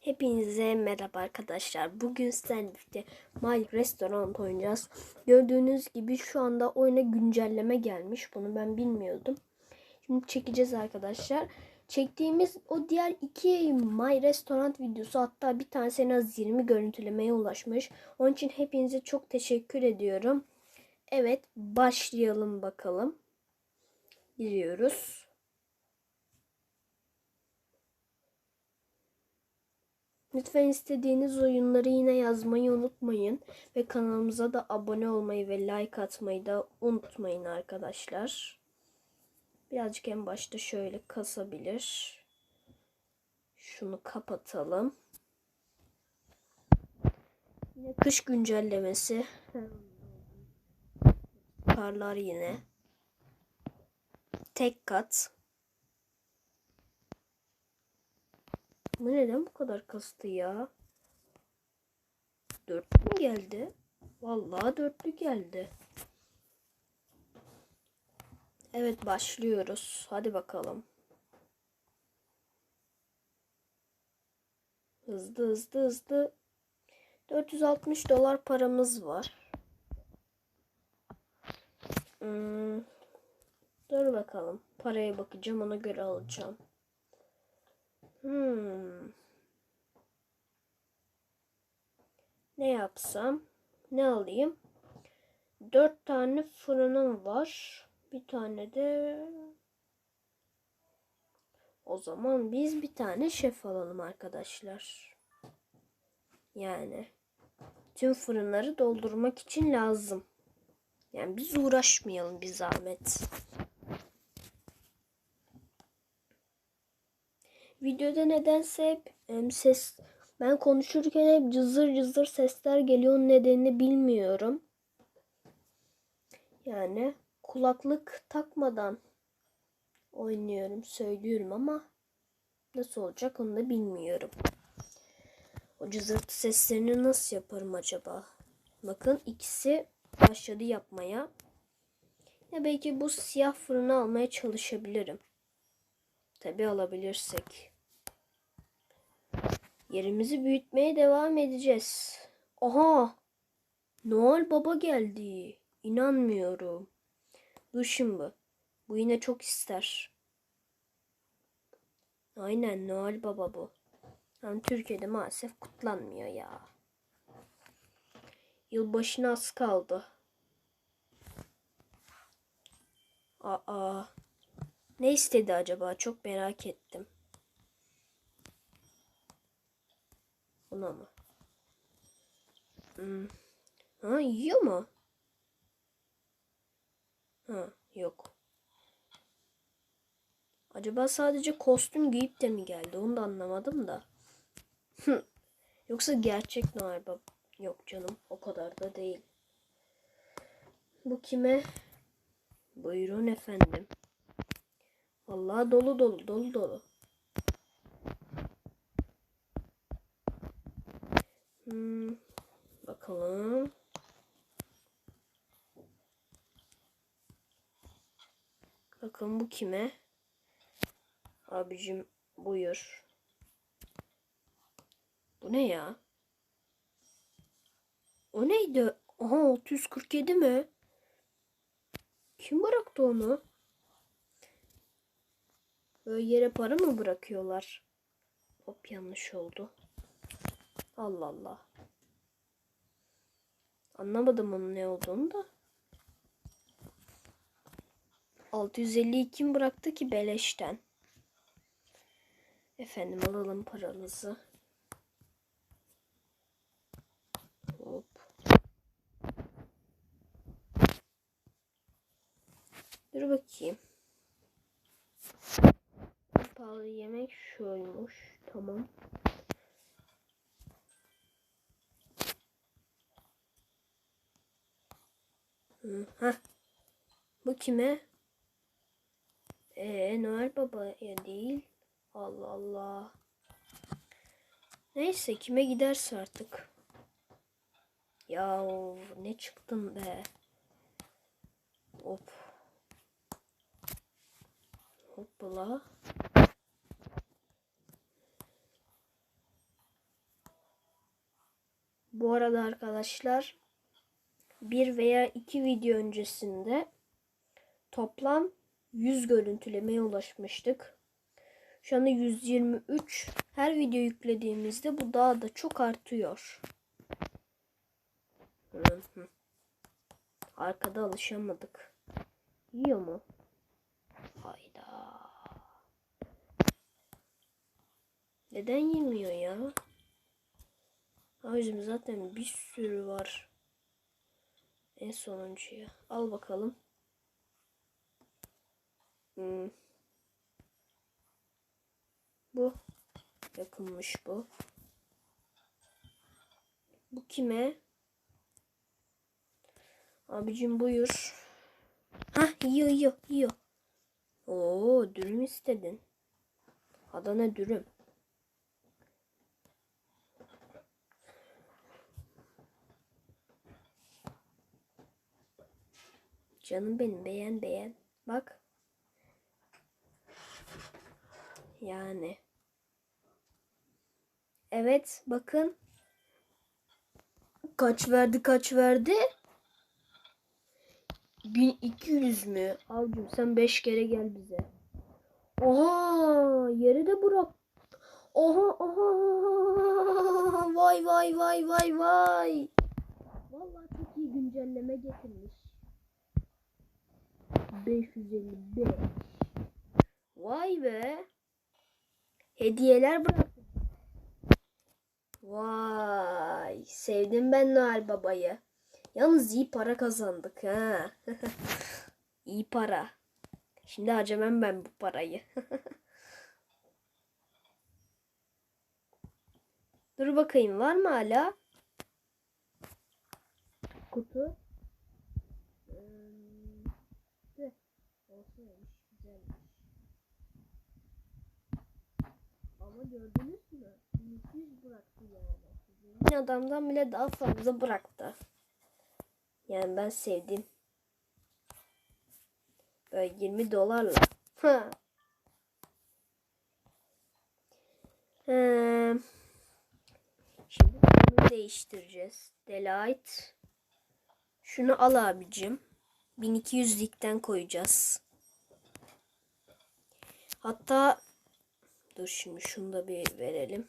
Hepinize merhaba arkadaşlar. Bugün sizlerle birlikte My Restaurant oynayacağız. Gördüğünüz gibi şu anda oyuna güncelleme gelmiş. Bunu ben bilmiyordum. Şimdi çekeceğiz arkadaşlar. Çektiğimiz o diğer iki My Restaurant videosu hatta bir tanesi en az 20 görüntülemeye ulaşmış. Onun için hepinize çok teşekkür ediyorum. Evet başlayalım bakalım. Giriyoruz. Lütfen istediğiniz oyunları yine yazmayı unutmayın. Ve kanalımıza da abone olmayı ve like atmayı da unutmayın arkadaşlar. Birazcık en başta şöyle kasabilir. Şunu kapatalım. Yine kış güncellemesi. Karlar yine. Tek kat. Bu neden bu kadar kastı ya? Dörtlü mü geldi? Vallahi dörtlü geldi. Evet başlıyoruz. Hadi bakalım. Hızlı hızlı hızlı. 460 dolar paramız var. Hmm. Dur bakalım. Paraya bakacağım ona göre alacağım. Hmm. Ne yapsam? Ne alayım? Dört tane fırınım var. Bir tane de o zaman biz bir tane şef alalım arkadaşlar. Yani tüm fırınları doldurmak için lazım. Yani biz uğraşmayalım bir zahmet. Videoda nedense hep em, ses ben konuşurken hep cızır cızır sesler geliyor nedenini bilmiyorum. Yani kulaklık takmadan oynuyorum, söylüyorum ama nasıl olacak onu da bilmiyorum. O cızırtı seslerini nasıl yaparım acaba? Bakın ikisi başladı yapmaya. Ya belki bu siyah fırını almaya çalışabilirim. Tabi alabilirsek. Yerimizi büyütmeye devam edeceğiz. Aha! Noel Baba geldi. İnanmıyorum. Dur şimdi. Bu yine çok ister. Aynen Noel Baba bu. Ama Türkiye'de maalesef kutlanmıyor ya. Yılbaşına az kaldı. Aa. Ne istedi acaba? Çok merak ettim. Buna mı? Hmm. Ha yiyor mu? Ha yok. Acaba sadece kostüm giyip de mi geldi? Onu da anlamadım da. Yoksa gerçek Noel Baba. Yok canım o kadar da değil. Bu kime? Buyurun efendim. Vallahi dolu dolu dolu dolu. Hmm, bakalım. Bakın bu kime? Abicim buyur. Bu ne ya? O neydi? Aha 647 mi? Kim bıraktı onu? Böyle yere para mı bırakıyorlar? Hop yanlış oldu. Allah Allah. Anlamadım onun ne olduğunu da. 650'yi kim bıraktı ki beleşten? Efendim alalım paramızı. Hop. Dur bakayım. Pahalı yemek şuymuş. Tamam. Heh. Bu kime? Ee, Noel Baba'ya değil. Allah Allah. Neyse kime giderse artık. Ya ne çıktın be. Hop. Hoppala. Bu arada arkadaşlar bir veya iki video öncesinde toplam 100 görüntülemeye ulaşmıştık. Şu anda 123. Her video yüklediğimizde bu daha da çok artıyor. Arkada alışamadık. Yiyor mu? Hayda. Neden yemiyor ya? Abicim zaten bir sürü var. En sonuncuya. Al bakalım. Hmm. Bu. Yakınmış bu. Bu kime? Abicim buyur. Hah yiyor yiyor yiyor. Oo dürüm istedin. Adana dürüm. Canım benim beğen beğen. Bak. Yani. Evet bakın. Kaç verdi kaç verdi? 1200 mü? Avcım sen 5 kere gel bize. Oha yeri de bırak. Oha oha. Vay vay vay vay vay. Vallahi çok iyi güncelleme getirmiş. 555. Vay be. Hediyeler bıraktı. Vay. Sevdim ben Noel Baba'yı. Yalnız iyi para kazandık ha. iyi para. Şimdi harcamam ben bu parayı. Dur bakayım var mı hala? Kutu. Hmm, tüh. Olsaymış güzelmiş. Ama gördünüz mü? 200 bıraktı yani. Adamdan bile daha fazla bıraktı. Yani ben sevdim. Böyle 20 dolarla. Ha. Şimdi bunu değiştireceğiz. Delight. Şunu al abicim. 1200'likten koyacağız. Hatta dur şimdi şunu da bir verelim.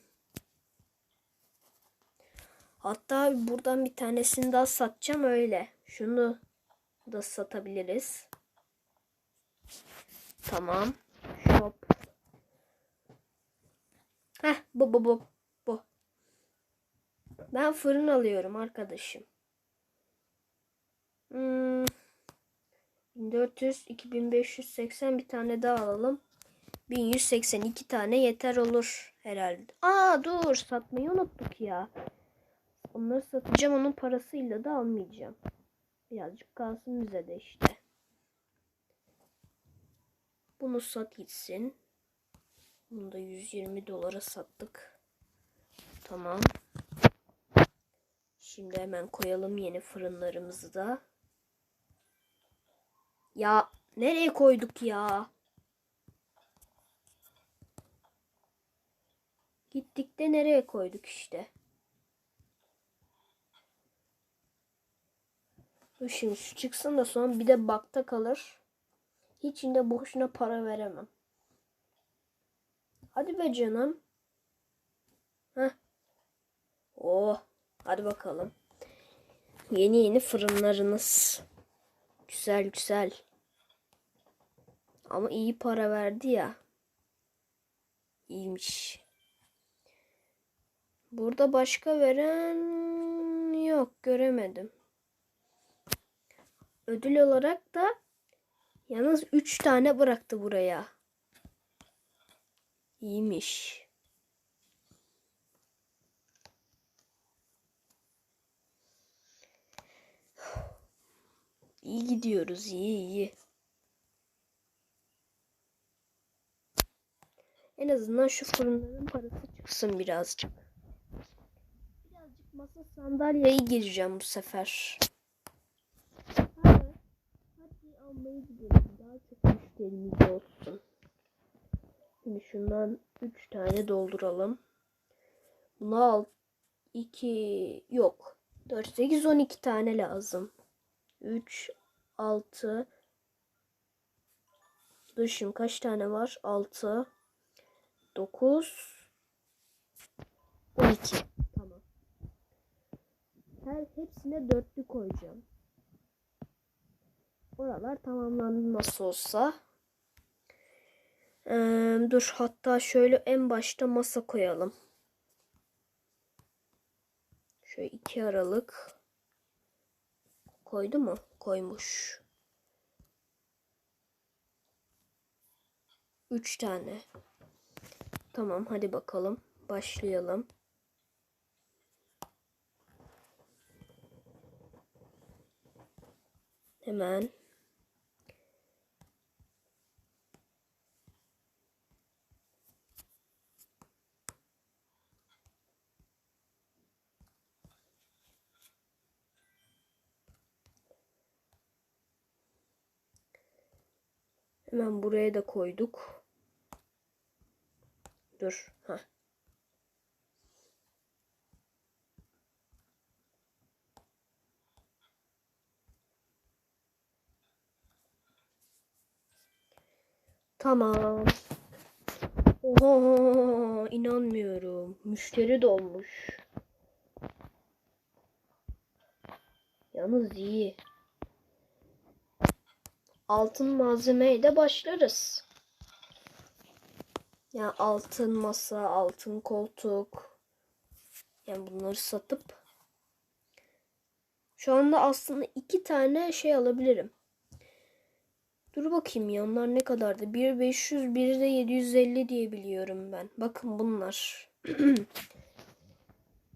Hatta buradan bir tanesini daha satacağım öyle. Şunu da satabiliriz. Tamam. Shop. Heh bu bu bu. Bu. Ben fırın alıyorum arkadaşım. Hmm. 1400, 2580 bir tane daha alalım. 1182 tane yeter olur herhalde. Aa dur satmayı unuttuk ya. Onları satacağım onun parasıyla da almayacağım. Birazcık kalsın bize de işte. Bunu sat gitsin. Bunu da 120 dolara sattık. Tamam. Şimdi hemen koyalım yeni fırınlarımızı da. Ya nereye koyduk ya? Gittik de nereye koyduk işte. Şimdi şu çıksın da sonra bir de bakta kalır. Hiç de boşuna para veremem. Hadi be canım. Heh. Oh. Hadi bakalım. Yeni yeni fırınlarınız. Güzel güzel. Ama iyi para verdi ya. İyiymiş. Burada başka veren yok göremedim. Ödül olarak da yalnız 3 tane bıraktı buraya. İyiymiş. İyi gidiyoruz. iyi iyi. En azından şu fırınların parası çıksın birazcık. Sandalyeyi gireceğim bu sefer. Hadi, hadi almaya gidelim. Daha çok müşterimiz olsun. Şimdi şundan 3 tane dolduralım. Bunu al 2 yok. 4 8 12 tane lazım. 3 6 Dur şimdi kaç tane var? 6 9 12 Tamam. Her hepsine dörtlü koyacağım. Oralar tamamlandı nasıl olsa. Ee, dur hatta şöyle en başta masa koyalım. Şöyle iki aralık. Koydu mu? Koymuş. Üç tane. Tamam hadi bakalım. Başlayalım. Hemen. Hemen buraya da koyduk. Dur. Ha. Tamam. Oha, inanmıyorum. Müşteri dolmuş. Yalnız iyi. Altın malzemeye de başlarız. Yani altın masa, altın koltuk. Yani bunları satıp şu anda aslında iki tane şey alabilirim. Dur bakayım ya onlar ne kadardı? 1 500, biri de 750 diye biliyorum ben. Bakın bunlar.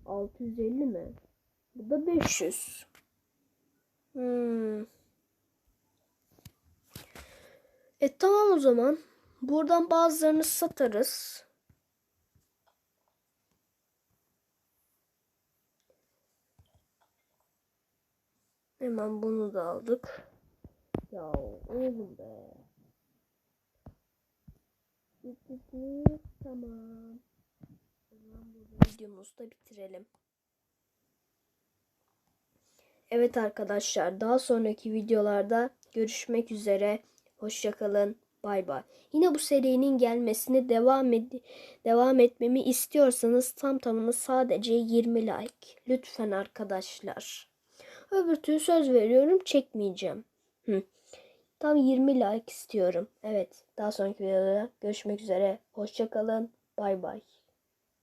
650 mi? Bu da 500. Hmm. E tamam o zaman. Buradan bazılarını satarız. Hemen bunu da aldık. Ya oğlum be. Tamam. Zaman burada videomuzu da bitirelim. Evet arkadaşlar daha sonraki videolarda görüşmek üzere. Hoşçakalın. Bay bay. Yine bu serinin gelmesine devam ed devam etmemi istiyorsanız tam tamına sadece 20 like. Lütfen arkadaşlar. Öbür türlü söz veriyorum çekmeyeceğim. Hı. Tam 20 like istiyorum. Evet. Daha sonraki videoda görüşmek üzere. Hoşçakalın. Bay bay.